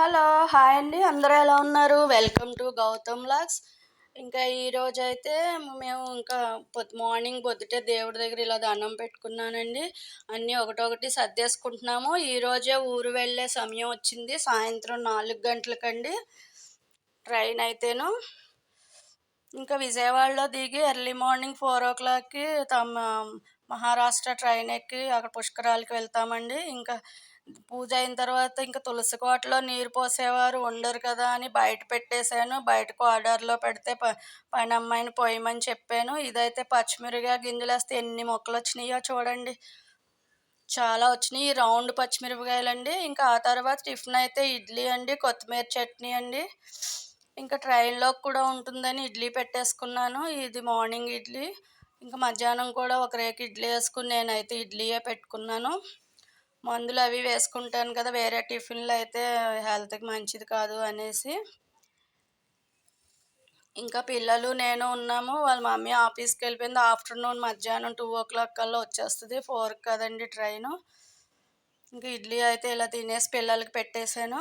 Hello hi అండి. అందరూ ఎలా ఉన్నారు? వెల్కమ్ టు గౌతమ్ లాగ్స్ ఇంకా ఈరోజు అయితే మేము ఇంకా పొద్దు మార్నింగ్ పొద్దుటే దేవుడి దగ్గర ఇలా దండం పెట్టుకున్నానండి. అన్నీ ఒకటొకటి సర్దేసుకుంటున్నాము. ఈరోజే ఊరు వెళ్ళే సమయం వచ్చింది. సాయంత్రం నాలుగు గంటలకండి. ట్రైన్ అయితేను. ఇంకా విజయవాడలో దిగి ఎర్లీ మార్నింగ్ ఫోర్ ఓ క్లాక్కి తమ మహారాష్ట్ర ట్రైన్ ఎక్కి అక్కడ పుష్కరాలకి వెళ్తామండి. ఇంకా పూజ అయిన తర్వాత ఇంకా తులసి కోటలో నీరు పోసేవారు ఉండరు కదా అని బయట పెట్టేశాను. బయటకు ఆర్డర్లో పెడితే ప పని అమ్మాయిని పోయమని చెప్పాను. ఇదైతే పచ్చిమిరగా గింజలు వేస్తే ఎన్ని మొక్కలు వచ్చినాయో చూడండి. చాలా వచ్చినాయి. రౌండ్ పచ్చిమిరపకాయలండి. ఇంకా ఆ తర్వాత టిఫిన్ అయితే ఇడ్లీ అండి కొత్తిమీర చట్నీ అండి. ఇంకా ట్రైన్లో కూడా ఉంటుందని ఇడ్లీ పెట్టేసుకున్నాను. ఇది మార్నింగ్ ఇడ్లీ. ఇంకా మధ్యాహ్నం కూడా ఒక రేకు ఇడ్లీ వేసుకుని నేనైతే ఇడ్లీయే పెట్టుకున్నాను. మందులు అవి వేసుకుంటాను కదా వేరే టిఫిన్లు అయితే హెల్త్కి మంచిది కాదు అనేసి. ఇంకా పిల్లలు నేను ఉన్నాము వాళ్ళ మమ్మీ ఆఫీస్కి వెళ్ళిపోయింది. ఆఫ్టర్నూన్ మధ్యాహ్నం టూ ఓ క్లాక్ కల్లా వచ్చేస్తుంది ఫోర్ కదండి ట్రైను. ఇంకా ఇడ్లీ అయితే ఇలా తినేసి పిల్లలకి పెట్టేశాను.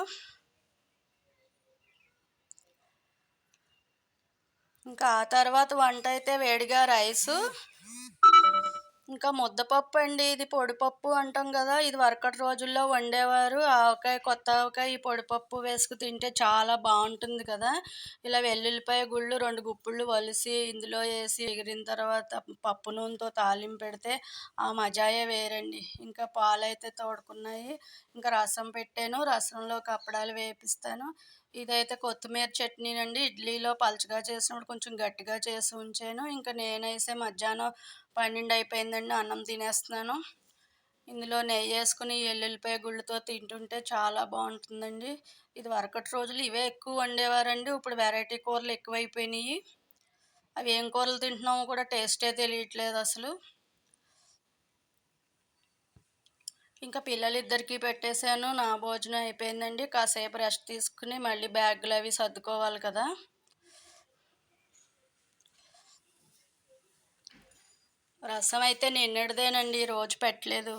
ఇంకా ఆ తర్వాత వంట అయితే వేడిగా రైసు ఇంకా ముద్దపప్పు అండి. ఇది పొడిపప్పు అంటాం కదా. ఇది వరకటి రోజుల్లో వండేవారు. ఆవకాయ కొత్త ఆవకాయ ఈ పొడిపప్పు వేసుకు తింటే చాలా బాగుంటుంది కదా. ఇలా వెల్లుల్లిపాయ గుళ్ళు రెండు గుప్పుళ్ళు వలిసి ఇందులో వేసి ఎగిరిన తర్వాత పప్పు నూనెతో తాలింపు పెడితే ఆ మజాయే వేరండి. ఇంకా పాలు అయితే తోడుకున్నాయి. ఇంకా రసం పెట్టాను. రసంలో కప్పడాలు వేపిస్తాను. ఇదైతే కొత్తిమీర చట్నీ అండి ఇడ్లీలో పలుచగా చేసినప్పుడు కొంచెం గట్టిగా చేసి ఉంచాను. ఇంకా నేనైతే మధ్యాహ్నం పన్నెండు అయిపోయిందండి అన్నం తినేస్తున్నాను. ఇందులో నెయ్యి వేసుకుని ఎల్లుల్లిపాయ గుళ్ళతో తింటుంటే చాలా బాగుంటుందండి. ఇది వరకటి రోజులు ఇవే ఎక్కువ వండేవారండి. ఇప్పుడు వెరైటీ కూరలు ఎక్కువైపోయినాయి. అవి ఏం కూరలు తింటున్నామో కూడా టేస్టే తెలియట్లేదు అసలు. ఇంకా పిల్లలిద్దరికీ పెట్టేశాను. నా భోజనం అయిపోయిందండి. కాసేపు రెస్ట్ తీసుకుని మళ్ళీ బ్యాగులు అవి సర్దుకోవాలి కదా. రసం అయితే నిన్నటిదేనండి. రోజు పెట్టలేదు.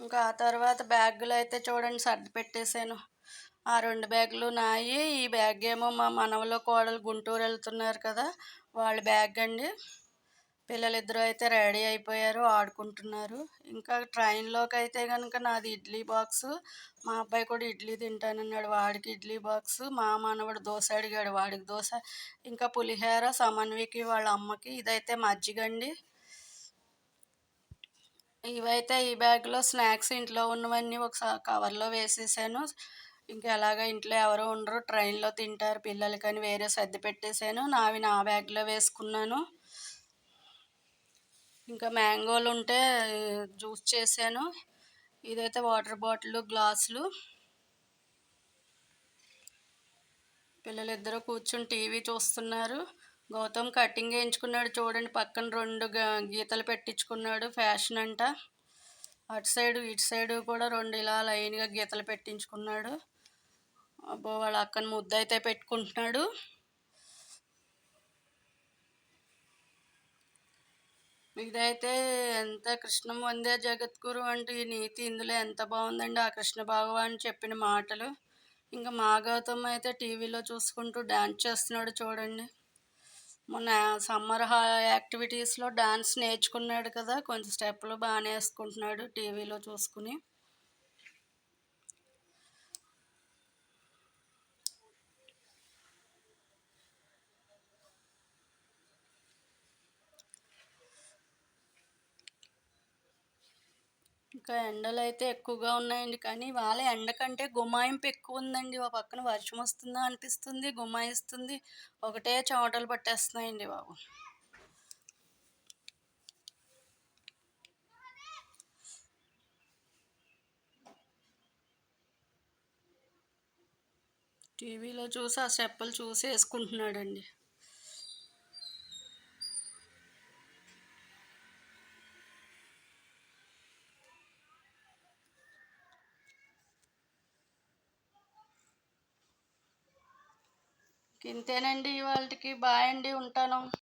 ఇంకా ఆ తర్వాత బ్యాగులు అయితే చూడండి సర్ది పెట్టేశాను. ఆ రెండు బ్యాగులు నాయి. ఈ బ్యాగ్ ఏమో మా మనవలో కోడలు గుంటూరు వెళ్తున్నారు కదా వాళ్ళ బ్యాగ్ అండి పిల్లలిద్దరూ అయితే రెడీ అయిపోయారు ఆడుకుంటున్నారు. ఇంకా ట్రైన్లోకి అయితే కనుక నాది ఇడ్లీ బాక్సు. మా అబ్బాయి కూడా ఇడ్లీ తింటానన్నాడు వాడికి ఇడ్లీ బాక్స్. మా మనవడు దోశ అడిగాడు వాడికి దోశ? ఇంకా పులిహోర సమన్వికి వాళ్ళ అమ్మకి ఇదైతే మజ్జిగండి. ఇవైతే ఈ బ్యాగ్లో స్నాక్స్ ఇంట్లో ఉన్నవన్నీ ఒకసారి కవర్లో వేసేసాను. ఇంకా ఎలాగ ఇంట్లో ఎవరు ఉండరు ట్రైన్లో తింటారు పిల్లలకని వేరే సర్ది పెట్టేశాను నావి నా బ్యాగ్లో వేసుకున్నాను. ఇంకా మ్యాంగోలు ఉంటే జ్యూస్ చేశాను. ఇదైతే వాటర్ బాటిల్ గ్లాసులు. పిల్లలిద్దరూ కూర్చుని టీవీ చూస్తున్నారు. గౌతమ్ కటింగ్ వేయించుకున్నాడు చూడండి. పక్కన రెండు గీతలు పెట్టించుకున్నాడు. ఫ్యాషన్ అంట. అటు సైడు ఇటు సైడు కూడా రెండు ఇలా లైన్గా గీతలు పెట్టించుకున్నాడు. అబ్బో వాళ్ళ అక్కని ముద్ద అయితే పెట్టుకుంటున్నాడు. ఇదైతే ఎంత కృష్ణం వందే జగద్గురు అంటే ఈ నీతి ఇందులో ఎంత బాగుందండి ఆ కృష్ణ భగవాన్ చెప్పిన మాటలు. ఇంకా మా గౌతమ్ అయితే టీవీలో చూసుకుంటూ డ్యాన్స్ చేస్తున్నాడు చూడండి. మొన్న సమ్మర్ యాక్టివిటీస్లో డ్యాన్స్ నేర్చుకున్నాడు కదా కొంచెం స్టెప్పులు బాగానే వేసుకుంటున్నాడు టీవీలో చూసుకుని. ఇంకా ఎండలు అయితే ఎక్కువగా ఉన్నాయండి. కానీ వాళ్ళ ఎండ కంటే గుమాయింపు ఎక్కువ ఉందండి ఒక పక్కన వర్షం వస్తుందా అనిపిస్తుంది గుమాయిస్తుంది. ఒకటే చెమటలు పట్టేస్తున్నాయండి బాబు. టీవీలో చూసి ఆ స్టెప్పులు చూసి వేసుకుంటున్నాడండి. ఇంతేనండి ఇవాళకి బాయ్ అండి ఉంటాను.